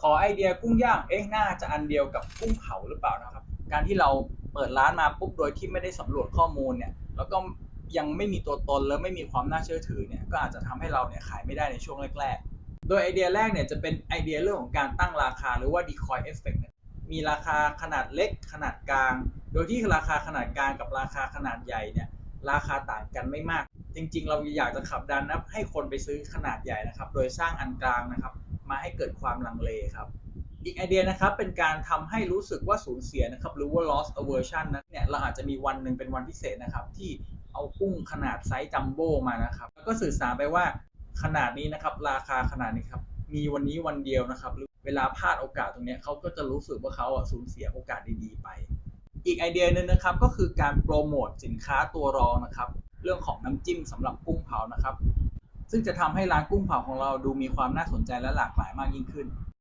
ขอไอเดียกุ้งย่าง เอ๊ะน่าจะอันเดียวกับกุ้งเผาหรือเปล่านะครับ การที่เราเปิดร้านมาปุ๊บโดยที่ไม่ได้สำรวจข้อมูลเนี่ย แล้วก็ยังไม่มีตัวตนแล้วไม่มีความน่าเชื่อถือเนี่ย ก็อาจจะทำให้เราเนี่ยขายไม่ได้ในช่วงแรกๆ โดยไอเดียแรกเนี่ยจะเป็นไอเดียเรื่องของการตั้งราคาหรือว่า decoy effect เนี่ยมีราคาขนาดเล็กขนาดกลาง โดยที่ราคาขนาดกลางกับราคาขนาดใหญ่เนี่ยราคาต่างกันไม่มาก จริง ๆ เราอยากจะขับดันนะให้คนไปซื้อขนาดใหญ่นะครับ โดยสร้างอันกลางนะครับ มาให้เกิดความลังเลครับ อีกไอเดียนะครับเป็นการทำให้รู้สึกว่าสูญเสียนะครับหรือว่า loss aversion นะเนี่ยเราอาจจะมีวันหนึ่งเป็นวันพิเศษนะครับ ที่เอากุ้งขนาดไซส์จัมโบ้มานะครับ แล้วก็สื่อสารไปว่าขนาดนี้นะครับ ราคาขนาดนี้ครับมีวันนี้วันเดียวนะครับหรือเวลาพลาดโอกาสตรงนี้เขาก็จะรู้สึกว่าเขาอะสูญเสียโอกาสดีๆไป อีกไอเดียหนึงนะครับก็คือการโปรโมทสินค้าตัวรองนะครับ เรื่องของน้ำจิ้มสำหรับกุ้งเผานะครับ ซึ่งจะทำให้ร้านกุ้งเผาของเราดูมีความน่าสนใจและหลากหลายมากยิ่งขึ้น